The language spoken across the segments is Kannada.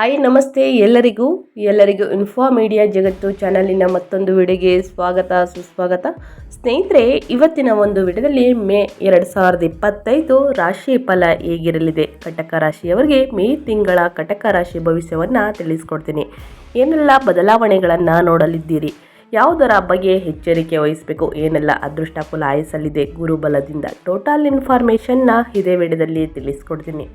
ಹಾಯ್, ನಮಸ್ತೆ ಎಲ್ಲರಿಗೂ. ಎಲ್ಲರಿಗೂ ಇನ್ಫೋ ಮೀಡಿಯಾ ಜಗತ್ತು ಚಾನಲಿನ ಮತ್ತೊಂದು ವಿಡಿಯೋಗೆ ಸ್ವಾಗತ, ಸುಸ್ವಾಗತ. ಸ್ನೇಹಿತರೆ, ಇವತ್ತಿನ ಒಂದು ವಿಡಿಯೋದಲ್ಲಿ ಮೇ ಎರಡು ಸಾವಿರದ ಇಪ್ಪತ್ತೈದು ರಾಶಿ ಫಲ ಹೇಗಿರಲಿದೆ? ಕಟಕ ರಾಶಿಯವರಿಗೆ ಮೇ ತಿಂಗಳ ಕಟಕ ರಾಶಿ ಭವಿಷ್ಯವನ್ನು ತಿಳಿಸ್ಕೊಡ್ತೀನಿ. ಏನೆಲ್ಲ ಬದಲಾವಣೆಗಳನ್ನು ನೋಡಲಿದ್ದೀರಿ? ಯಾವುದರ ಬಗ್ಗೆ ಎಚ್ಚರಿಕೆ ವಹಿಸಬೇಕು ಏನೆಲ್ಲ ಅದೃಷ್ಟ ಕುಲಾಯಿಸಲಿದೆ ಗುರುಬಲದಿಂದ ಟೋಟಲ್ ಇನ್ಫಾರ್ಮೇಷನ್ನ ಇದೇ ವಿಡಿಯೋದಲ್ಲಿ ತಿಳಿಸ್ಕೊಡ್ತೀನಿ.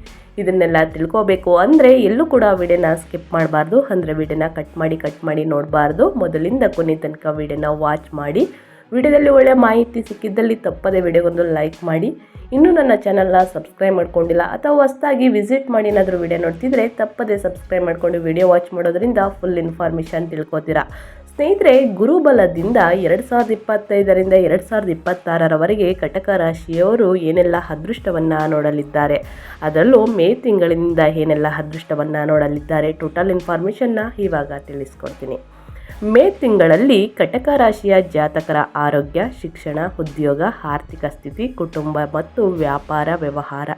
ಇದನ್ನೆಲ್ಲ ತಿಳ್ಕೋಬೇಕು ಅಂದರೆ ಎಲ್ಲೂ ಕೂಡ ವಿಡಿಯೋನ ಸ್ಕಿಪ್ ಮಾಡಬಾರ್ದು. ಅಂದರೆ ವಿಡಿಯೋನ ಕಟ್ ಮಾಡಿ ಕಟ್ ಮಾಡಿ ನೋಡಬಾರ್ದು. ಮೊದಲಿಂದ ಕೊನೆ ತನಕ ವಿಡಿಯೋನ ವಾಚ್ ಮಾಡಿ. ವಿಡಿಯೋದಲ್ಲಿ ಒಳ್ಳೆಯ ಮಾಹಿತಿ ಸಿಕ್ಕಿದ್ದಲ್ಲಿ ತಪ್ಪದೆ ವಿಡಿಯೋಗೊಂದು ಲೈಕ್ ಮಾಡಿ. ಇನ್ನೂ ನನ್ನ ಚಾನಲ್ನ ಸಬ್ಸ್ಕ್ರೈಬ್ ಮಾಡ್ಕೊಂಡಿಲ್ಲ ಅಥವಾ ಹೊಸದಾಗಿ ವಿಸಿಟ್ ಮಾಡಿ ಏನಾದರೂ ವಿಡಿಯೋ ನೋಡ್ತಿದ್ರೆ ತಪ್ಪದೆ ಸಬ್ಸ್ಕ್ರೈಬ್ ಮಾಡ್ಕೊಂಡು ವಿಡಿಯೋ ವಾಚ್ ಮಾಡೋದ್ರಿಂದ ಫುಲ್ ಇನ್ಫಾರ್ಮೇಷನ್ ತಿಳ್ಕೊತೀರಾ. ಸ್ನೇಹಿತರೆ, ಗುರುಬಲದಿಂದ ಎರಡು ಸಾವಿರದ ಇಪ್ಪತ್ತೈದರಿಂದ ಎರಡು ಸಾವಿರದ ಇಪ್ಪತ್ತಾರರವರೆಗೆ ಕಟಕ ರಾಶಿಯವರು ಏನೆಲ್ಲ ಅದೃಷ್ಟವನ್ನು ನೋಡಲಿದ್ದಾರೆ? ಅದರಲ್ಲೂ ಮೇ ತಿಂಗಳಿಂದ ಏನೆಲ್ಲ ಅದೃಷ್ಟವನ್ನು ನೋಡಲಿದ್ದಾರೆ? ಟೋಟಲ್ ಇನ್ಫಾರ್ಮೇಷನ್ನ ಇವಾಗ ತಿಳಿಸ್ಕೊಡ್ತೀನಿ. ಮೇ ತಿಂಗಳಲ್ಲಿ ಕಟಕ ರಾಶಿಯ ಜಾತಕರ ಆರೋಗ್ಯ, ಶಿಕ್ಷಣ, ಉದ್ಯೋಗ, ಆರ್ಥಿಕ ಸ್ಥಿತಿ, ಕುಟುಂಬ ಮತ್ತು ವ್ಯಾಪಾರ ವ್ಯವಹಾರ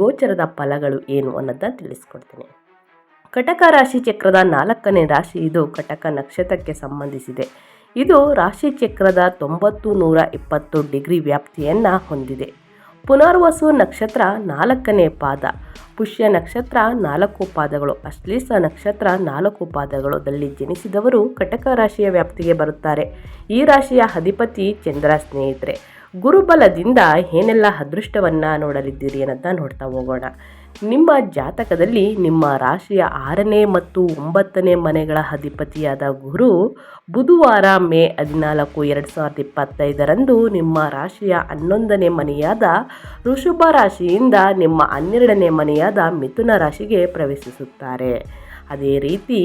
ಗೋಚರದ ಫಲಗಳು ಏನು ಅನ್ನೋದನ್ನ ತಿಳಿಸ್ಕೊಡ್ತೀನಿ. ಕಟಕ ರಾಶಿ ಚಕ್ರದ ನಾಲ್ಕನೇ ರಾಶಿ ಇದು ಕಟಕ ನಕ್ಷತ್ರಕ್ಕೆ ಸಂಬಂಧಿಸಿದೆ. ಇದು ರಾಶಿ ಚಕ್ರದ ತೊಂಬತ್ತು ನೂರ ಇಪ್ಪತ್ತು ಡಿಗ್ರಿ ವ್ಯಾಪ್ತಿಯನ್ನು ಹೊಂದಿದೆ. ಪುನರ್ವಸು ನಕ್ಷತ್ರ ನಾಲ್ಕನೇ ಪಾದ. ಪುಷ್ಯ ನಕ್ಷತ್ರ ನಾಲ್ಕು ಪಾದಗಳು. ಅಶ್ಲೀಸ ನಕ್ಷತ್ರ ನಾಲ್ಕು ಪಾದಗಳಲ್ಲಿ ಜನಿಸಿದವರು ಕಟಕ ರಾಶಿಯ ವ್ಯಾಪ್ತಿಗೆ ಬರುತ್ತಾರೆ. ಈ ರಾಶಿಯ ಅಧಿಪತಿ ಚಂದ್ರ ಸ್ನೇಹಿತರೆ. ಗುರುಬಲದಿಂದ ಏನೆಲ್ಲ ಅದೃಷ್ಟವನ್ನು ನೋಡಲಿದ್ದೀರಿ ಅನ್ನೋದನ್ನ ನೋಡ್ತಾ ಹೋಗೋಣ. ನಿಮ್ಮ ಜಾತಕದಲ್ಲಿ ನಿಮ್ಮ ರಾಶಿಯ ಆರನೇ ಮತ್ತು ಒಂಬತ್ತನೇ ಮನೆಗಳ ಅಧಿಪತಿಯಾದ ಗುರು ಬುಧವಾರ ಮೇ ಹದಿನಾಲ್ಕು ಎರಡು ಸಾವಿರದ ಇಪ್ಪತ್ತೈದರಂದು ನಿಮ್ಮ ರಾಶಿಯ ಹನ್ನೊಂದನೇ ಮನೆಯಾದ ಋಷಭ ರಾಶಿಯಿಂದ ನಿಮ್ಮ ಹನ್ನೆರಡನೇ ಮನೆಯಾದ ಮಿಥುನ ರಾಶಿಗೆ ಪ್ರವೇಶಿಸುತ್ತಾರೆ. ಅದೇ ರೀತಿ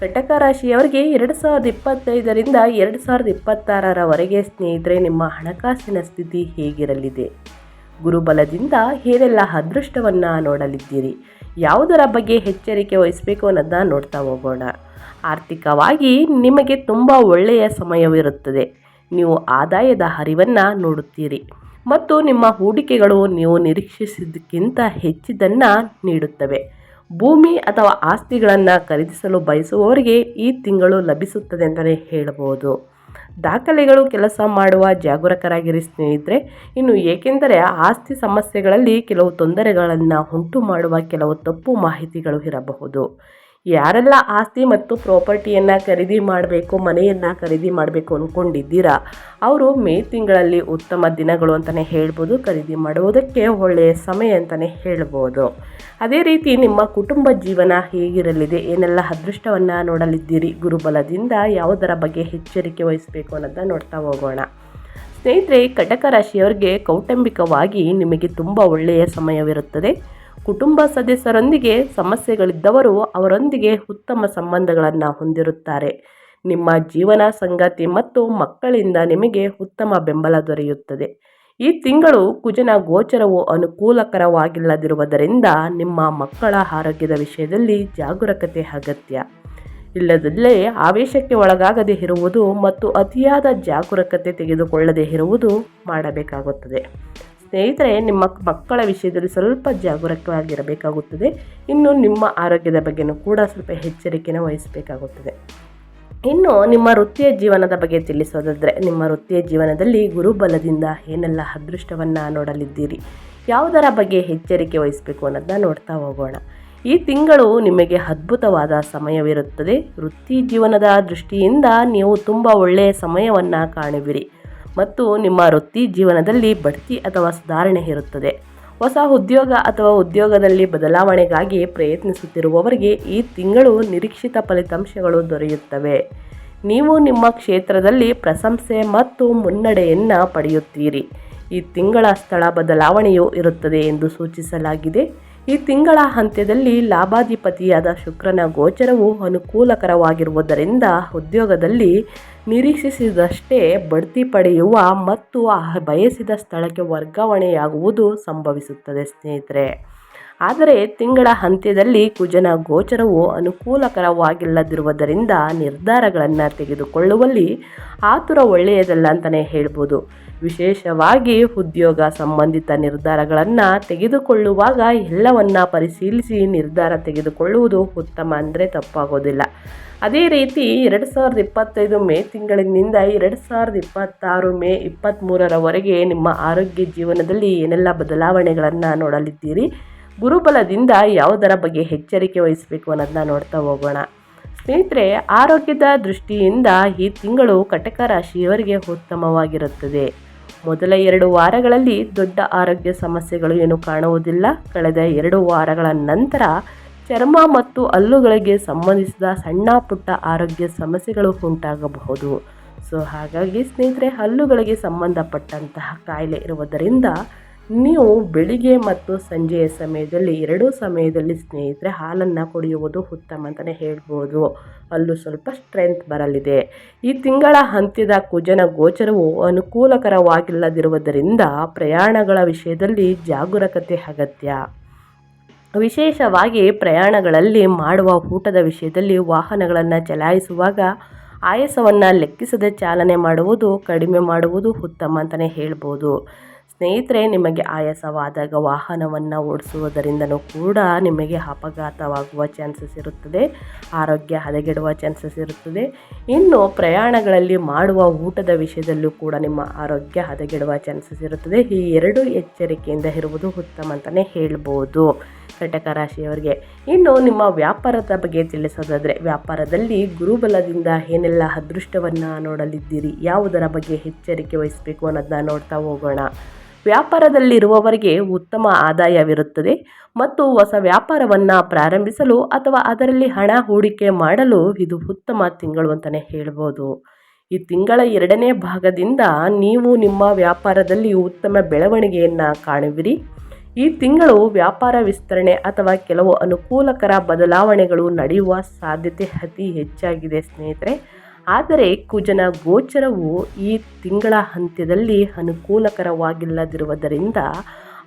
ಕಟಕ ರಾಶಿಯವರಿಗೆ ಎರಡು ಸಾವಿರದ ಇಪ್ಪತ್ತೈದರಿಂದ ಎರಡು ಸಾವಿರದ ಇಪ್ಪತ್ತಾರರವರೆಗೆ ಸ್ನೇಹಿತರೆ, ನಿಮ್ಮ ಹಣಕಾಸಿನ ಸ್ಥಿತಿ ಹೇಗಿರಲಿದೆ? ಗುರುಬಲದಿಂದ ಏನೆಲ್ಲ ಅದೃಷ್ಟವನ್ನು ನೋಡಲಿದ್ದೀರಿ. ಯಾವುದರ ಬಗ್ಗೆ ಎಚ್ಚರಿಕೆ ವಹಿಸಬೇಕು ಅನ್ನೋದನ್ನ ನೋಡ್ತಾ ಹೋಗೋಣ. ಆರ್ಥಿಕವಾಗಿ ನಿಮಗೆ ತುಂಬ ಒಳ್ಳೆಯ ಸಮಯವಿರುತ್ತದೆ. ನೀವು ಆದಾಯದ ಹರಿವನ್ನು ನೋಡುತ್ತೀರಿ ಮತ್ತು ನಿಮ್ಮ ಹೂಡಿಕೆಗಳು ನೀವು ನಿರೀಕ್ಷಿಸಿದ್ದಕ್ಕಿಂತ ಹೆಚ್ಚಿದ್ದನ್ನು ನೀಡುತ್ತವೆ. ಭೂಮಿ ಅಥವಾ ಆಸ್ತಿಗಳನ್ನು ಖರೀದಿಸಲು ಬಯಸುವವರಿಗೆ ಈ ತಿಂಗಳು ಲಭಿಸುತ್ತದೆ ಅಂತಲೇ ಹೇಳಬಹುದು ದಾಖಲೆಗಳು ಕೆಲಸ ಮಾಡುವ ಜಾಗರೂಕರಾಗಿರಿ ಸ್ನೇಹಿತರೆ. ಇನ್ನು ಏಕೆಂದರೆ ಆಸ್ತಿ ಸಮಸ್ಯೆಗಳಲ್ಲಿ ಕೆಲವು ತೊಂದರೆಗಳನ್ನು ಉಂಟು ಮಾಡುವ ಕೆಲವು ತಪ್ಪು ಮಾಹಿತಿಗಳು ಇರಬಹುದು. ಯಾರೆಲ್ಲ ಆಸ್ತಿ ಮತ್ತು ಪ್ರಾಪರ್ಟಿಯನ್ನು ಖರೀದಿ ಮಾಡಬೇಕು, ಮನೆಯನ್ನು ಖರೀದಿ ಮಾಡಬೇಕು ಅಂದ್ಕೊಂಡಿದ್ದೀರಾ ಅವರು ಮೇ ತಿಂಗಳಲ್ಲಿ ಉತ್ತಮ ದಿನಗಳು ಅಂತಲೇ ಹೇಳ್ಬೋದು, ಖರೀದಿ ಮಾಡುವುದಕ್ಕೆ ಒಳ್ಳೆಯ ಸಮಯ ಅಂತಲೇ ಹೇಳ್ಬೋದು. ಅದೇ ರೀತಿ ನಿಮ್ಮ ಕುಟುಂಬ ಜೀವನ ಹೇಗಿರಲಿದೆ, ಏನೆಲ್ಲ ಅದೃಷ್ಟವನ್ನು ನೋಡಲಿದ್ದೀರಿ, ಗುರುಬಲದಿಂದ ಯಾವುದರ ಬಗ್ಗೆ ಎಚ್ಚರಿಕೆ ವಹಿಸಬೇಕು ಅನ್ನೋದನ್ನ ನೋಡ್ತಾ ಹೋಗೋಣ. ಸ್ನೇಹಿತರೆ, ಕಟಕ ರಾಶಿಯವರಿಗೆ ಕೌಟುಂಬಿಕವಾಗಿ ನಿಮಗೆ ತುಂಬ ಒಳ್ಳೆಯ ಸಮಯವಿರುತ್ತದೆ. ಕುಟುಂಬ ಸದಸ್ಯರೊಂದಿಗೆ ಸಮಸ್ಯೆಗಳಿದ್ದವರು ಅವರೊಂದಿಗೆ ಉತ್ತಮ ಸಂಬಂಧಗಳನ್ನು ಹೊಂದಿರುತ್ತಾರೆ. ನಿಮ್ಮ ಜೀವನ ಸಂಗಾತಿ ಮತ್ತು ಮಕ್ಕಳಿಂದ ನಿಮಗೆ ಉತ್ತಮ ಬೆಂಬಲ ದೊರೆಯುತ್ತದೆ. ಈ ತಿಂಗಳು ಕುಜನ ಗೋಚರವು ಅನುಕೂಲಕರವಾಗಿಲ್ಲದಿರುವುದರಿಂದ ನಿಮ್ಮ ಮಕ್ಕಳ ಆರೋಗ್ಯದ ವಿಷಯದಲ್ಲಿ ಜಾಗರೂಕತೆ ಅಗತ್ಯ. ಇಲ್ಲದಲ್ಲೇ ಆವೇಶಕ್ಕೆ ಒಳಗಾಗದೇ ಇರುವುದು ಮತ್ತು ಅತಿಯಾದ ಜಾಗರೂಕತೆ ತೆಗೆದುಕೊಳ್ಳದೇ ಇರುವುದು ಮಾಡಬೇಕಾಗುತ್ತದೆ. ಸ್ನೇಹಿತರೆ, ನಿಮ್ಮ ಮಕ್ಕಳ ವಿಷಯದಲ್ಲಿ ಸ್ವಲ್ಪ ಜಾಗರೂಕವಾಗಿರಬೇಕಾಗುತ್ತದೆ. ಇನ್ನು ನಿಮ್ಮ ಆರೋಗ್ಯದ ಬಗ್ಗೆಯೂ ಕೂಡ ಸ್ವಲ್ಪ ಎಚ್ಚರಿಕೆನ ವಹಿಸಬೇಕಾಗುತ್ತದೆ. ಇನ್ನು ನಿಮ್ಮ ವೃತ್ತಿಯ ಜೀವನದ ಬಗ್ಗೆ ತಿಳಿಸೋದಾದರೆ, ನಿಮ್ಮ ವೃತ್ತಿಯ ಜೀವನದಲ್ಲಿ ಗುರುಬಲದಿಂದ ಏನೆಲ್ಲ ಅದೃಷ್ಟವನ್ನು ನೋಡಲಿದ್ದೀರಿ, ಯಾವುದರ ಬಗ್ಗೆ ಎಚ್ಚರಿಕೆ ವಹಿಸಬೇಕು ಅನ್ನೋದನ್ನ ನೋಡ್ತಾ ಹೋಗೋಣ. ಈ ತಿಂಗಳು ನಿಮಗೆ ಅದ್ಭುತವಾದ ಸಮಯವಿರುತ್ತದೆ. ವೃತ್ತಿ ಜೀವನದ ದೃಷ್ಟಿಯಿಂದ ನೀವು ತುಂಬ ಒಳ್ಳೆಯ ಸಮಯವನ್ನು ಕಾಣುವಿರಿ. ಮತ್ತು ನಿಮ್ಮ ವೃತ್ತಿ ಜೀವನದಲ್ಲಿ ಬಡ್ತಿ ಅಥವಾ ಸುಧಾರಣೆ ಇರುತ್ತದೆ. ಹೊಸ ಉದ್ಯೋಗ ಅಥವಾ ಉದ್ಯೋಗದಲ್ಲಿ ಬದಲಾವಣೆಗಾಗಿ ಪ್ರಯತ್ನಿಸುತ್ತಿರುವವರಿಗೆ ಈ ತಿಂಗಳು ನಿರೀಕ್ಷಿತ ಫಲಿತಾಂಶಗಳು ದೊರೆಯುತ್ತವೆ. ನೀವು ನಿಮ್ಮ ಕ್ಷೇತ್ರದಲ್ಲಿ ಪ್ರಶಂಸೆ ಮತ್ತು ಮುನ್ನಡೆಯನ್ನು ಪಡೆಯುತ್ತೀರಿ. ಈ ತಿಂಗಳ ಸ್ಥಳ ಬದಲಾವಣೆಯೂ ಇರುತ್ತದೆ ಎಂದು ಸೂಚಿಸಲಾಗಿದೆ. ಈ ತಿಂಗಳ ಅಂತ್ಯದಲ್ಲಿ ಲಾಭಾಧಿಪತಿಯಾದ ಶುಕ್ರನ ಗೋಚರವು ಅನುಕೂಲಕರವಾಗಿರುವುದರಿಂದ ಉದ್ಯೋಗದಲ್ಲಿ ನಿರೀಕ್ಷಿಸಿದಷ್ಟೇ ಬಡ್ತಿ ಪಡೆಯುವ ಮತ್ತು ಬಯಸಿದ ಸ್ಥಳಕ್ಕೆ ವರ್ಗಾವಣೆಯಾಗುವುದು ಸಂಭವಿಸುತ್ತದೆ, ಸ್ನೇಹಿತರೆ. ಆದರೆ ತಿಂಗಳ ಅಂತ್ಯದಲ್ಲಿ ಕುಜನ ಗೋಚರವು ಅನುಕೂಲಕರವಾಗಿಲ್ಲದಿರುವುದರಿಂದ ನಿರ್ಧಾರಗಳನ್ನು ತೆಗೆದುಕೊಳ್ಳುವಲ್ಲಿ ಆತುರ ಒಳ್ಳೆಯದಲ್ಲ ಅಂತಲೇ ಹೇಳ್ಬೋದು. ವಿಶೇಷವಾಗಿ ಉದ್ಯೋಗ ಸಂಬಂಧಿತ ನಿರ್ಧಾರಗಳನ್ನು ತೆಗೆದುಕೊಳ್ಳುವಾಗ ಎಲ್ಲವನ್ನ ಪರಿಶೀಲಿಸಿ ನಿರ್ಧಾರ ತೆಗೆದುಕೊಳ್ಳುವುದು ಉತ್ತಮ ಅಂದರೆ ತಪ್ಪಾಗೋದಿಲ್ಲ. ಅದೇ ರೀತಿ ಎರಡು ಸಾವಿರದ ಇಪ್ಪತ್ತೈದು ಮೇ ತಿಂಗಳಿನಿಂದ ಎರಡು ಸಾವಿರದ ಇಪ್ಪತ್ತಾರು ಮೇ ಇಪ್ಪತ್ತ್ಮೂರರವರೆಗೆ ನಿಮ್ಮ ಆರೋಗ್ಯ ಜೀವನದಲ್ಲಿ ಏನೆಲ್ಲ ಬದಲಾವಣೆಗಳನ್ನು ನೋಡಲಿದ್ದೀರಿ? ಗುರುಬಲದಿಂದ ಯಾವುದರ ಬಗ್ಗೆ ಎಚ್ಚರಿಕೆ ವಹಿಸಬೇಕು ಅನ್ನೋದನ್ನ ನೋಡ್ತಾ ಹೋಗೋಣ. ಸ್ನೇಹಿತರೆ, ಆರೋಗ್ಯದ ದೃಷ್ಟಿಯಿಂದ ಈ ತಿಂಗಳು ಕಟಕ ರಾಶಿಯವರಿಗೆ ಉತ್ತಮವಾಗಿರುತ್ತದೆ. ಮೊದಲ ಎರಡು ವಾರಗಳಲ್ಲಿ ದೊಡ್ಡ ಆರೋಗ್ಯ ಸಮಸ್ಯೆಗಳು ಏನು ಕಾಣುವುದಿಲ್ಲ. ಕಳೆದ ಎರಡು ವಾರಗಳ ನಂತರ ಚರ್ಮ ಮತ್ತು ಹಲ್ಲುಗಳಿಗೆ ಸಂಬಂಧಿಸಿದ ಸಣ್ಣ ಪುಟ್ಟ ಆರೋಗ್ಯ ಸಮಸ್ಯೆಗಳು ಉಂಟಾಗಬಹುದು. ಸೊ, ಹಾಗಾಗಿ ಸ್ನೇಹಿತರೆ, ಹಲ್ಲುಗಳಿಗೆ ಸಂಬಂಧಪಟ್ಟಂತಹ ಕಾಯಿಲೆ ಇರುವುದರಿಂದ ನೀವು ಬೆಳಿಗ್ಗೆ ಮತ್ತು ಸಂಜೆಯ ಸಮಯದಲ್ಲಿ, ಎರಡೂ ಸಮಯದಲ್ಲಿ ಸ್ನೇಹಿತರೆ, ಹಾಲನ್ನು ಕುಡಿಯುವುದು ಉತ್ತಮ ಅಂತಲೇ ಹೇಳ್ಬೋದು. ಅಲ್ಲೂ ಸ್ವಲ್ಪ ಸ್ಟ್ರೆಂತ್ ಬರಲಿದೆ. ಈ ತಿಂಗಳ ಅಂತ್ಯದ ಕುಜನ ಗೋಚರವು ಅನುಕೂಲಕರವಾಗಿಲ್ಲದಿರುವುದರಿಂದ ಪ್ರಯಾಣಗಳ ವಿಷಯದಲ್ಲಿ ಜಾಗರೂಕತೆ ಅಗತ್ಯ. ವಿಶೇಷವಾಗಿ ಪ್ರಯಾಣಗಳಲ್ಲಿ ಮಾಡುವ ಊಟದ ವಿಷಯದಲ್ಲಿ ವಾಹನಗಳನ್ನು ಚಲಾಯಿಸುವಾಗ ಆಯಾಸವನ್ನು ಲೆಕ್ಕಿಸದೆ ಚಾಲನೆ ಮಾಡುವುದು ಕಡಿಮೆ ಮಾಡುವುದು ಉತ್ತಮ ಅಂತಲೇ ಹೇಳ್ಬೋದು. ಸ್ನೇಹಿತರೆ, ನಿಮಗೆ ಆಯಾಸವಾದಾಗ ವಾಹನವನ್ನು ಓಡಿಸುವುದರಿಂದನೂ ಕೂಡ ನಿಮಗೆ ಅಪಘಾತವಾಗುವ ಚಾನ್ಸಸ್ ಇರುತ್ತದೆ. ಆರೋಗ್ಯ ಹದಗೆಡುವ ಚಾನ್ಸಸ್ ಇರುತ್ತದೆ. ಇನ್ನು ಪ್ರಯಾಣಗಳಲ್ಲಿ ಮಾಡುವ ಊಟದ ವಿಷಯದಲ್ಲೂ ಕೂಡ ನಿಮ್ಮ ಆರೋಗ್ಯ ಹದಗೆಡುವ ಚಾನ್ಸಸ್ ಇರುತ್ತದೆ. ಈ ಎರಡು ಎಚ್ಚರಿಕೆಯಿಂದ ಇರುವುದು ಉತ್ತಮ ಅಂತಲೇ ಹೇಳ್ಬೋದು. ಕಟಕ ರಾಶಿಯವರಿಗೆ. ಇನ್ನು ನಿಮ್ಮ ವ್ಯಾಪಾರದ ಬಗ್ಗೆ ತಿಳಿಸೋದಾದರೆ, ವ್ಯಾಪಾರದಲ್ಲಿ ಗುರುಬಲದಿಂದ ಏನೆಲ್ಲ ಅದೃಷ್ಟವನ್ನು ನೋಡಲಿದ್ದೀರಿ, ಯಾವುದರ ಬಗ್ಗೆ ಎಚ್ಚರಿಕೆ ವಹಿಸಬೇಕು ಅನ್ನೋದನ್ನ ನೋಡ್ತಾ ಹೋಗೋಣ. ವ್ಯಾಪಾರದಲ್ಲಿರುವವರಿಗೆ ಉತ್ತಮ ಆದಾಯವಿರುತ್ತದೆ ಮತ್ತು ಹೊಸ ವ್ಯಾಪಾರವನ್ನು ಪ್ರಾರಂಭಿಸಲು ಅಥವಾ ಅದರಲ್ಲಿ ಹಣ ಹೂಡಿಕೆ ಮಾಡಲು ಇದು ಉತ್ತಮ ತಿಂಗಳು ಅಂತಲೇ ಹೇಳ್ಬೋದು. ಈ ತಿಂಗಳ ಎರಡನೇ ಭಾಗದಿಂದ ನೀವು ನಿಮ್ಮ ವ್ಯಾಪಾರದಲ್ಲಿ ಉತ್ತಮ ಬೆಳವಣಿಗೆಯನ್ನು ಕಾಣುವಿರಿ. ಈ ತಿಂಗಳು ವ್ಯಾಪಾರ ವಿಸ್ತರಣೆ ಅಥವಾ ಕೆಲವು ಅನುಕೂಲಕರ ಬದಲಾವಣೆಗಳು ನಡೆಯುವ ಸಾಧ್ಯತೆ ಅತಿ ಹೆಚ್ಚಾಗಿದೆ ಸ್ನೇಹಿತರೆ. ಆದರೆ ಕುಜನ ಗೋಚರವು ಈ ತಿಂಗಳ ಅಂತ್ಯದಲ್ಲಿ ಅನುಕೂಲಕರವಾಗಿಲ್ಲದಿರುವುದರಿಂದ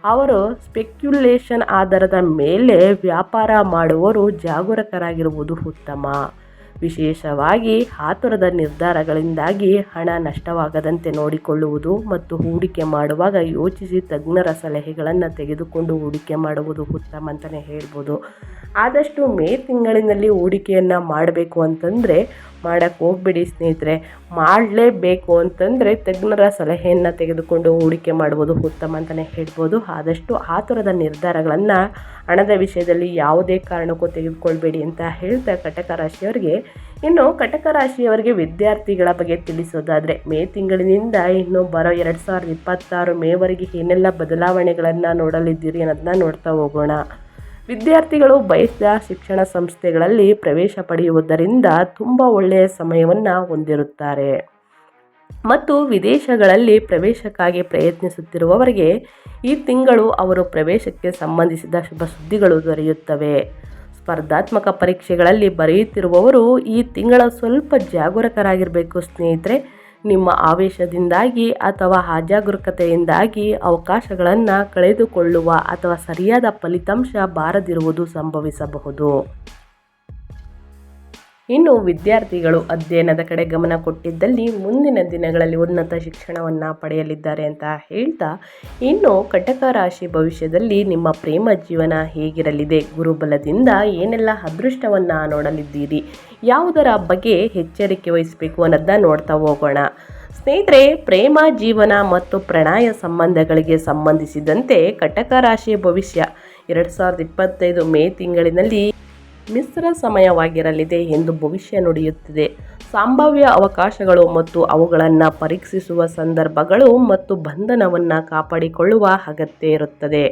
ಅವರು ಸ್ಪೆಕ್ಯುಲೇಷನ್ ಆಧಾರದ ಮೇಲೆ ವ್ಯಾಪಾರ ಮಾಡುವವರು ಜಾಗರೂಕರಾಗಿರುವುದು ಉತ್ತಮ. ವಿಶೇಷವಾಗಿ ಆತುರದ ನಿರ್ಧಾರಗಳಿಂದಾಗಿ ಹಣ ನಷ್ಟವಾಗದಂತೆ ನೋಡಿಕೊಳ್ಳುವುದು ಮತ್ತು ಹೂಡಿಕೆ ಮಾಡುವಾಗ ಯೋಚಿಸಿ ತಜ್ಞರ ಸಲಹೆಗಳನ್ನು ತೆಗೆದುಕೊಂಡು ಹೂಡಿಕೆ ಮಾಡುವುದು ಉತ್ತಮ ಅಂತಲೇ ಹೇಳ್ಬೋದು. ಆದಷ್ಟು ಮೇ ತಿಂಗಳಿನಲ್ಲಿ ಹೂಡಿಕೆಯನ್ನು ಮಾಡಬೇಕು ಅಂತಂದರೆ ಮಾಡೋಕ್ಕೆ ಹೋಗ್ಬೇಡಿ ಸ್ನೇಹಿತರೆ. ಮಾಡಲೇಬೇಕು ಅಂತಂದರೆ ತಜ್ಞರ ಸಲಹೆಯನ್ನು ತೆಗೆದುಕೊಂಡು ಹೂಡಿಕೆ ಮಾಡುವುದು ಉತ್ತಮ ಅಂತಲೇ ಹೇಳ್ಬೋದು. ಆದಷ್ಟು ಆತುರದ ನಿರ್ಧಾರಗಳನ್ನು ಹಣದ ವಿಷಯದಲ್ಲಿ ಯಾವುದೇ ಕಾರಣಕ್ಕೂ ತೆಗೆದುಕೊಳ್ಬೇಡಿ ಅಂತ ಹೇಳ್ತಾ ಕಟಕ ರಾಶಿಯವರಿಗೆ ಇನ್ನು ಕಟಕ ರಾಶಿಯವರಿಗೆ ವಿದ್ಯಾರ್ಥಿಗಳ ಬಗ್ಗೆ ತಿಳಿಸೋದಾದರೆ ಮೇ ತಿಂಗಳಿನಿಂದ ಇನ್ನು ಬರೋ ಎರಡು ಸಾವಿರದ ಇಪ್ಪತ್ತಾರು ಮೇವರೆಗೆ ಏನೆಲ್ಲ ಬದಲಾವಣೆಗಳನ್ನು ನೋಡಲಿದ್ದೀರಿ ಅನ್ನೋದನ್ನ ನೋಡ್ತಾ ಹೋಗೋಣ. ವಿದ್ಯಾರ್ಥಿಗಳು ಬಯಸಿದ ಶಿಕ್ಷಣ ಸಂಸ್ಥೆಗಳಲ್ಲಿ ಪ್ರವೇಶ ಪಡೆಯುವುದರಿಂದ ತುಂಬ ಒಳ್ಳೆಯ ಸಮಯವನ್ನು ಹೊಂದಿರುತ್ತಾರೆ. ಮತ್ತು ವಿದೇಶಗಳಲ್ಲಿ ಪ್ರವೇಶಕ್ಕಾಗಿ ಪ್ರಯತ್ನಿಸುತ್ತಿರುವವರಿಗೆ ಈ ತಿಂಗಳು ಅವರು ಪ್ರವೇಶಕ್ಕೆ ಸಂಬಂಧಿಸಿದ ಶುಭ ಸುದ್ದಿಗಳು ದೊರೆಯುತ್ತವೆ. ಸ್ಪರ್ಧಾತ್ಮಕ ಪರೀಕ್ಷೆಗಳಲ್ಲಿ ಬರೆಯುತ್ತಿರುವವರು ಈ ತಿಂಗಳ ಸ್ವಲ್ಪ ಜಾಗರೂಕರಾಗಿರಬೇಕು ಸ್ನೇಹಿತರೆ. ನಿಮ್ಮ ಆವೇಶದಿಂದಾಗಿ ಅಥವಾ ಅಜಾಗರೂಕತೆಯಿಂದಾಗಿ ಅವಕಾಶಗಳನ್ನು ಕಳೆದುಕೊಳ್ಳುವ ಅಥವಾ ಸರಿಯಾದ ಫಲಿತಾಂಶ ಬಾರದಿರುವುದು ಸಂಭವಿಸಬಹುದು. ಇನ್ನು ವಿದ್ಯಾರ್ಥಿಗಳು ಅಧ್ಯಯನದ ಕಡೆ ಗಮನ ಕೊಟ್ಟಿದ್ದಲ್ಲಿ ಮುಂದಿನ ದಿನಗಳಲ್ಲಿ ಉನ್ನತ ಶಿಕ್ಷಣವನ್ನು ಪಡೆಯಲಿದ್ದಾರೆ ಅಂತ ಹೇಳ್ತಾ, ಇನ್ನು ಕಟಕ ರಾಶಿ ಭವಿಷ್ಯದಲ್ಲಿ ನಿಮ್ಮ ಪ್ರೇಮ ಜೀವನ ಹೇಗಿರಲಿದೆ? ಗುರುಬಲದಿಂದ ಏನೆಲ್ಲ ಅದೃಷ್ಟವನ್ನು ನೋಡಲಿದ್ದೀರಿ? ಯಾವುದರ ಬಗ್ಗೆ ಎಚ್ಚರಿಕೆ ವಹಿಸಬೇಕು ಅನ್ನೋದನ್ನ ನೋಡ್ತಾ ಹೋಗೋಣ. ಸ್ನೇಹಿತರೆ, ಪ್ರೇಮ ಜೀವನ ಮತ್ತು ಪ್ರಣಯ ಸಂಬಂಧಗಳಿಗೆ ಸಂಬಂಧಿಸಿದಂತೆ ಕಟಕ ರಾಶಿಯ ಭವಿಷ್ಯ ಎರಡು ಸಾವಿರದ ಇಪ್ಪತ್ತೈದು ಮೇ ತಿಂಗಳಿನಲ್ಲಿ ಮಿಶ್ರ ಸಮಯವಾಗಿರಲಿದೆ ಎಂದು ಭವಿಷ್ಯ ನುಡಿಯುತ್ತಿದೆ. ಸಂಭಾವ್ಯ ಅವಕಾಶಗಳು ಮತ್ತು ಅವುಗಳನ್ನು ಪರೀಕ್ಷಿಸುವ ಸಂದರ್ಭಗಳು ಮತ್ತು ಬಂಧನವನ್ನು ಕಾಪಾಡಿಕೊಳ್ಳುವ ಅಗತ್ಯ ಇರುತ್ತದೆ.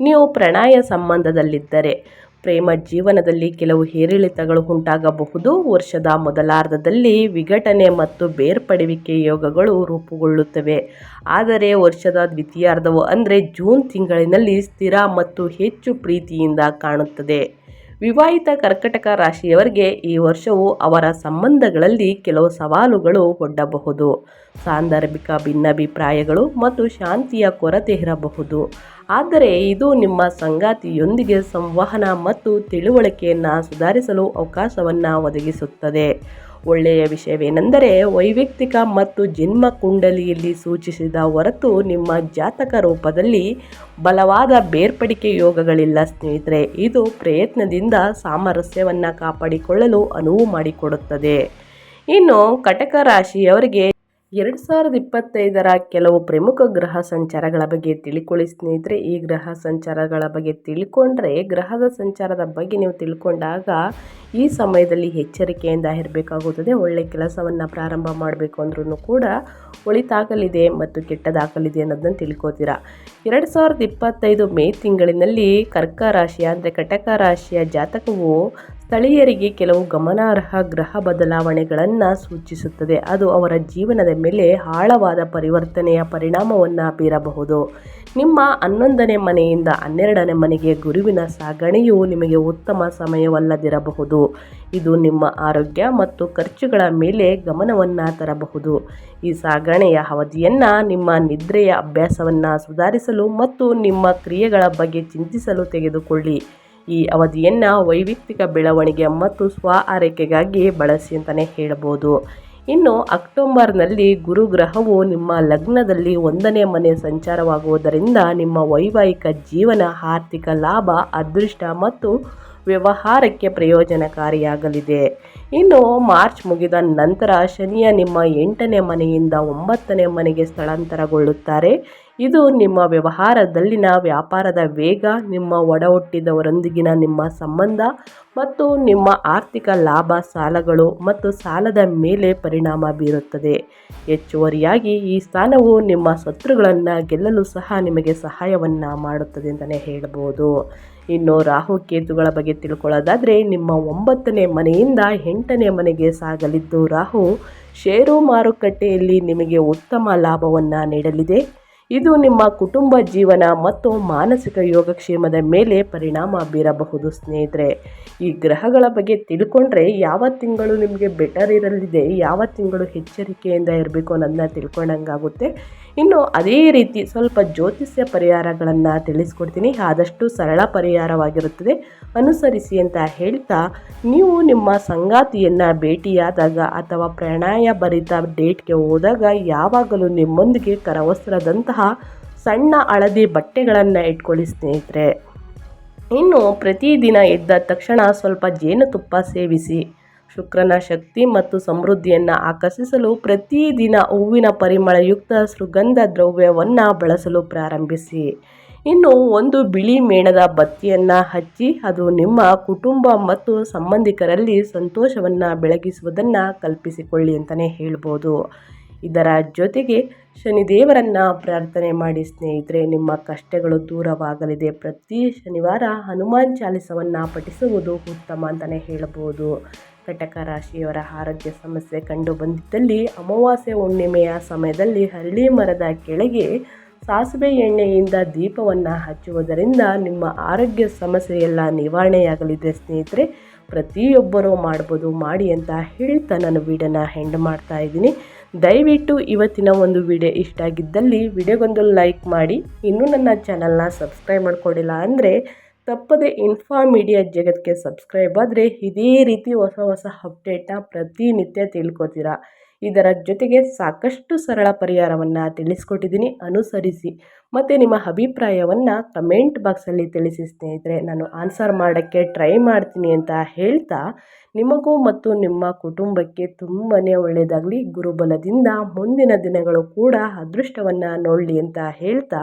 ನೀವು ಪ್ರಣಯ ಸಂಬಂಧದಲ್ಲಿದ್ದರೆ, ಪ್ರೇಮ ಜೀವನದಲ್ಲಿ ಕೆಲವು ಏರಿಳಿತಗಳು ಉಂಟಾಗಬಹುದು. ವರ್ಷದ ಮೊದಲಾರ್ಧದಲ್ಲಿ ವಿಘಟನೆ ಮತ್ತು ಬೇರ್ಪಡುವಿಕೆ ಯೋಗಗಳು ರೂಪುಗೊಳ್ಳುತ್ತವೆ. ಆದರೆ ವರ್ಷದ ದ್ವಿತೀಯಾರ್ಧವು ಅಂದರೆ ಜೂನ್ ತಿಂಗಳಿನಲ್ಲಿ ಸ್ಥಿರ ಮತ್ತು ಹೆಚ್ಚು ಪ್ರೀತಿಯಿಂದ ಕಾಣುತ್ತದೆ. ವಿವಾಹಿತ ಕರ್ಕಟಕ ರಾಶಿಯವರಿಗೆ ಈ ವರ್ಷವು ಅವರ ಸಂಬಂಧಗಳಲ್ಲಿ ಕೆಲವು ಸವಾಲುಗಳು ಒಡ್ಡಬಹುದು. ಸಾಂದರ್ಭಿಕ ಭಿನ್ನಾಭಿಪ್ರಾಯಗಳು ಮತ್ತು ಶಾಂತಿಯ ಕೊರತೆ ಇರಬಹುದು. ಆದರೆ ಇದು ನಿಮ್ಮ ಸಂಗಾತಿಯೊಂದಿಗೆ ಸಂವಹನ ಮತ್ತು ತಿಳುವಳಿಕೆಯನ್ನು ಸುಧಾರಿಸಲು ಅವಕಾಶವನ್ನು ಒದಗಿಸುತ್ತದೆ. ಒಳ್ಳೆಯ ವಿಷಯವೇನೆಂದರೆ ವೈಯಕ್ತಿಕ ಮತ್ತು ಜನ್ಮ ಕುಂಡಲಿಯಲ್ಲಿ ಸೂಚಿಸಿದ ಹೊರತು ನಿಮ್ಮ ಜಾತಕ ರೂಪದಲ್ಲಿ ಬಲವಾದ ಬೇರ್ಪಡಿಕೆ ಯೋಗಗಳಿಲ್ಲ ಸ್ನೇಹಿತರೆ. ಇದು ಪ್ರಯತ್ನದಿಂದ ಸಾಮರಸ್ಯವನ್ನು ಕಾಪಾಡಿಕೊಳ್ಳಲು ಅನುವು ಮಾಡಿಕೊಡುತ್ತದೆ. ಇನ್ನು ಕಟಕ ರಾಶಿಯವರಿಗೆ ಎರಡು ಸಾವಿರದ ಇಪ್ಪತ್ತೈದರ ಕೆಲವು ಪ್ರಮುಖ ಗ್ರಹ ಸಂಚಾರಗಳ ಬಗ್ಗೆ ತಿಳ್ಕೊಳ್ಳಿ ಸ್ನೇಹಿತರೆ. ಈ ಗ್ರಹ ಸಂಚಾರಗಳ ಬಗ್ಗೆ ತಿಳ್ಕೊಂಡ್ರೆ ಗ್ರಹದ ಸಂಚಾರದ ಬಗ್ಗೆ ನೀವು ತಿಳ್ಕೊಂಡಾಗ ಈ ಸಮಯದಲ್ಲಿ ಎಚ್ಚರಿಕೆಯಿಂದ ಇರಬೇಕಾಗುತ್ತದೆ. ಒಳ್ಳೆ ಕೆಲಸವನ್ನು ಪ್ರಾರಂಭ ಮಾಡಬೇಕು ಅಂದ್ರೂ ಕೂಡ ಒಳಿತಾಗಲಿದೆ ಮತ್ತು ಕೆಟ್ಟದಾಗಲಿದೆ ಅನ್ನೋದನ್ನು ತಿಳ್ಕೊತೀರಾ. ಎರಡು ಸಾವಿರದ ಇಪ್ಪತ್ತೈದು ಮೇ ತಿಂಗಳಿನಲ್ಲಿ ಕರ್ಕ ರಾಶಿಯ ಅಂದರೆ ಕಟಕ ರಾಶಿಯ ಜಾತಕವು ಸ್ಥಳೀಯರಿಗೆ ಕೆಲವು ಗಮನಾರ್ಹ ಗ್ರಹ ಬದಲಾವಣೆಗಳನ್ನು ಸೂಚಿಸುತ್ತದೆ. ಅದು ಅವರ ಜೀವನದ ಮೇಲೆ ಆಳವಾದ ಪರಿವರ್ತನೆಯ ಪರಿಣಾಮವನ್ನು ಬೀರಬಹುದು. ನಿಮ್ಮ ಹನ್ನೊಂದನೇ ಮನೆಯಿಂದ ಹನ್ನೆರಡನೇ ಮನೆಗೆ ಗುರುವಿನ ಸಾಗಣೆಯು ನಿಮಗೆ ಉತ್ತಮ ಸಮಯವಲ್ಲದಿರಬಹುದು. ಇದು ನಿಮ್ಮ ಆರೋಗ್ಯ ಮತ್ತು ಖರ್ಚುಗಳ ಮೇಲೆ ಗಮನವನ್ನು ತರಬಹುದು. ಈ ಸಾಗಣೆಯ ಅವಧಿಯನ್ನು ನಿಮ್ಮ ನಿದ್ರೆಯ ಅಭ್ಯಾಸವನ್ನು ಸುಧಾರಿಸಲು ಮತ್ತು ನಿಮ್ಮ ಕ್ರಿಯೆಗಳ ಬಗ್ಗೆ ಚಿಂತಿಸಲು ತೆಗೆದುಕೊಳ್ಳಿ. ಈ ಅವಧಿಯನ್ನು ವೈಯಕ್ತಿಕ ಬೆಳವಣಿಗೆ ಮತ್ತು ಸ್ವ ಆರೈಕೆಗಾಗಿ ಬಳಸಿ ಅಂತಲೇ ಹೇಳ್ಬೋದು. ಇನ್ನು ಅಕ್ಟೋಬರ್ನಲ್ಲಿ ಗುರುಗ್ರಹವು ನಿಮ್ಮ ಲಗ್ನದಲ್ಲಿ ಒಂದನೇ ಮನೆ ಸಂಚಾರವಾಗುವುದರಿಂದ ನಿಮ್ಮ ವೈವಾಹಿಕ ಜೀವನ ಆರ್ಥಿಕ ಲಾಭ, ಅದೃಷ್ಟ ಮತ್ತು ವ್ಯವಹಾರಕ್ಕೆ ಪ್ರಯೋಜನಕಾರಿಯಾಗಲಿದೆ. ಇನ್ನು ಮಾರ್ಚ್ ಮುಗಿದ ನಂತರ ಶನಿಯ ನಿಮ್ಮ ಎಂಟನೇ ಮನೆಯಿಂದ ಒಂಬತ್ತನೇ ಮನೆಗೆ ಸ್ಥಳಾಂತರಗೊಳ್ಳುತ್ತಾರೆ. ಇದು ನಿಮ್ಮ ವ್ಯವಹಾರದಲ್ಲಿನ ವ್ಯಾಪಾರದ ವೇಗ, ನಿಮ್ಮ ಒಡಹುಟ್ಟಿದವರೊಂದಿಗಿನ ನಿಮ್ಮ ಸಂಬಂಧ ಮತ್ತು ನಿಮ್ಮ ಆರ್ಥಿಕ ಲಾಭ, ಸಾಲಗಳು ಮತ್ತು ಸಾಲದ ಮೇಲೆ ಪರಿಣಾಮ ಬೀರುತ್ತದೆ. ಹೆಚ್ಚುವರಿಯಾಗಿ ಈ ಸ್ಥಾನವು ನಿಮ್ಮ ಶತ್ರುಗಳನ್ನು ಗೆಲ್ಲಲು ಸಹ ನಿಮಗೆ ಸಹಾಯವನ್ನು ಮಾಡುತ್ತದೆ ಅಂತಲೇ ಹೇಳ್ಬೋದು. ಇನ್ನು ರಾಹು ಕೇತುಗಳ ಬಗ್ಗೆ ತಿಳ್ಕೊಳ್ಳೋದಾದರೆ ನಿಮ್ಮ ಒಂಬತ್ತನೇ ಮನೆಯಿಂದ ಎಂಟನೇ ಮನೆಗೆ ಸಾಗಲಿದ್ದು ರಾಹು ಷೇರು ಮಾರುಕಟ್ಟೆಯಲ್ಲಿ ನಿಮಗೆ ಉತ್ತಮ ಲಾಭವನ್ನು ನೀಡಲಿದೆ. ಇದು ನಿಮ್ಮ ಕುಟುಂಬ ಜೀವನ ಮತ್ತು ಮಾನಸಿಕ ಯೋಗಕ್ಷೇಮದ ಮೇಲೆ ಪರಿಣಾಮ ಬೀರಬಹುದು ಸ್ನೇಹಿತರೆ. ಈ ಗ್ರಹಗಳ ಬಗ್ಗೆ ತಿಳ್ಕೊಂಡ್ರೆ ಯಾವ ತಿಂಗಳು ನಿಮಗೆ ಬೆಟರ್ ಇರಲಿದೆ, ಯಾವ ತಿಂಗಳು ಎಚ್ಚರಿಕೆಯಿಂದ ಇರಬೇಕು ಅನ್ನೋದನ್ನ ತಿಳ್ಕೊಂಡಂಗಾಗುತ್ತೆ. ಇನ್ನು ಅದೇ ರೀತಿ ಸ್ವಲ್ಪ ಜ್ಯೋತಿಷ್ಯ ಪರಿಹಾರಗಳನ್ನು ತಿಳಿಸ್ಕೊಡ್ತೀನಿ. ಆದಷ್ಟು ಸರಳ ಪರಿಹಾರವಾಗಿರುತ್ತದೆ. ಅನುಸರಿಸಿ ಅಂತ ಹೇಳ್ತಾ, ನೀವು ನಿಮ್ಮ ಸಂಗಾತಿಯನ್ನು ಭೇಟಿಯಾದಾಗ ಅಥವಾ ಪ್ರಣಯ ಭರಿತ ಡೇಟ್ಗೆ ಹೋದಾಗ ಯಾವಾಗಲೂ ನಿಮ್ಮೊಂದಿಗೆ ಕರವಸ್ತ್ರದಂತಹ ಸಣ್ಣ ಹಳದಿ ಬಟ್ಟೆಗಳನ್ನು ಇಟ್ಕೊಳ್ಳಿ ಸ್ನೇಹಿತರೆ. ಇನ್ನು ಪ್ರತಿದಿನ ಎದ್ದ ತಕ್ಷಣ ಸ್ವಲ್ಪ ಜೇನುತುಪ್ಪ ಸೇವಿಸಿ. ಶುಕ್ರನ ಶಕ್ತಿ ಮತ್ತು ಸಮೃದ್ಧಿಯನ್ನು ಆಕರ್ಷಿಸಲು ಪ್ರತಿದಿನ ಹೂವಿನ ಪರಿಮಳಯುಕ್ತ ಸುಗಂಧ ದ್ರವ್ಯವನ್ನು ಬಳಸಲು ಪ್ರಾರಂಭಿಸಿ. ಇನ್ನು ಒಂದು ಬಿಳಿ ಮೇಣದ ಬತ್ತಿಯನ್ನು ಹಚ್ಚಿ, ಅದು ನಿಮ್ಮ ಕುಟುಂಬ ಮತ್ತು ಸಂಬಂಧಿಕರಲ್ಲಿ ಸಂತೋಷವನ್ನು ಬೆಳಗಿಸುವುದನ್ನು ಕಲ್ಪಿಸಿಕೊಳ್ಳಿ ಅಂತಲೇ ಹೇಳ್ಬೋದು. ಇದರ ಜೊತೆಗೆ ಶನಿದೇವರನ್ನು ಪ್ರಾರ್ಥನೆ ಮಾಡಿ ಸ್ನೇಹಿತರೆ, ನಿಮ್ಮ ಕಷ್ಟಗಳು ದೂರವಾಗಲಿದೆ. ಪ್ರತಿ ಶನಿವಾರ ಹನುಮಾನ್ ಚಾಲಿಸವನ್ನು ಪಠಿಸುವುದು ಉತ್ತಮ ಅಂತಲೇ ಹೇಳ್ಬೋದು. ಕಟಕ ರಾಶಿಯವರ ಆರೋಗ್ಯ ಸಮಸ್ಯೆ ಕಂಡು ಬಂದಿದ್ದಲ್ಲಿ ಅಮಾವಾಸ್ಯೆ ಹುಣ್ಣಿಮೆಯ ಸಮಯದಲ್ಲಿ ಹರಳಿ ಮರದ ಕೆಳಗೆ ಸಾಸಿವೆ ಎಣ್ಣೆಯಿಂದ ದೀಪವನ್ನು ಹಚ್ಚುವುದರಿಂದ ನಿಮ್ಮ ಆರೋಗ್ಯ ಸಮಸ್ಯೆಯೆಲ್ಲ ನಿವಾರಣೆಯಾಗಲಿದೆ ಸ್ನೇಹಿತರೆ. ಪ್ರತಿಯೊಬ್ಬರೂ ಮಾಡ್ಬೋದು ಮಾಡಿ ಅಂತ ಹೇಳ್ತಾ ನಾನು ವೀಡಿಯೋನ ಹೆಂಡ್ ಮಾಡ್ತಾ ಇದ್ದೀನಿ. ದಯವಿಟ್ಟು ಇವತ್ತಿನ ಒಂದು ವಿಡಿಯೋ ಇಷ್ಟ ಆಗಿದ್ದಲ್ಲಿ ವಿಡಿಯೋಗೊಂದು ಲೈಕ್ ಮಾಡಿ. ಇನ್ನೂ ನನ್ನ ಚಾನಲ್ನ ಸಬ್ಸ್ಕ್ರೈಬ್ ಮಾಡ್ಕೊಂಡಿಲ್ಲ ಅಂದರೆ ತಪ್ಪದೆ ಇನ್ಫಾ ಮೀಡಿಯಾ ಜಗತ್ತಿಗೆ ಸಬ್ಸ್ಕ್ರೈಬ್ ಆದರೆ ಇದೇ ರೀತಿ ಹೊಸ ಹೊಸ ಅಪ್ಡೇಟ್ನ ಪ್ರತಿನಿತ್ಯ ತಿಳ್ಕೊತೀರಾ? ಇದರ ಜೊತೆಗೆ ಸಾಕಷ್ಟು ಸರಳ ಪರಿಹಾರವನ್ನು ತಿಳಿಸ್ಕೊಟ್ಟಿದ್ದೀನಿ. ಅನುಸರಿಸಿ. ಮತ್ತು ನಿಮ್ಮ ಅಭಿಪ್ರಾಯವನ್ನು ಕಮೆಂಟ್ ಬಾಕ್ಸಲ್ಲಿ ತಿಳಿಸಿ ಸ್ನೇಹಿತರೆ, ನಾನು ಆನ್ಸರ್ ಮಾಡೋಕ್ಕೆ ಟ್ರೈ ಮಾಡ್ತೀನಿ ಅಂತ ಹೇಳ್ತಾ, ನಿಮಗೂ ಮತ್ತು ನಿಮ್ಮ ಕುಟುಂಬಕ್ಕೆ ತುಂಬಾ ಒಳ್ಳೆಯದಾಗಲಿ ಗುರುಬಲದಿಂದ ಮುಂದಿನ ದಿನಗಳು ಕೂಡ ಅದೃಷ್ಟವನ್ನು ನೋಡಲಿ ಅಂತ ಹೇಳ್ತಾ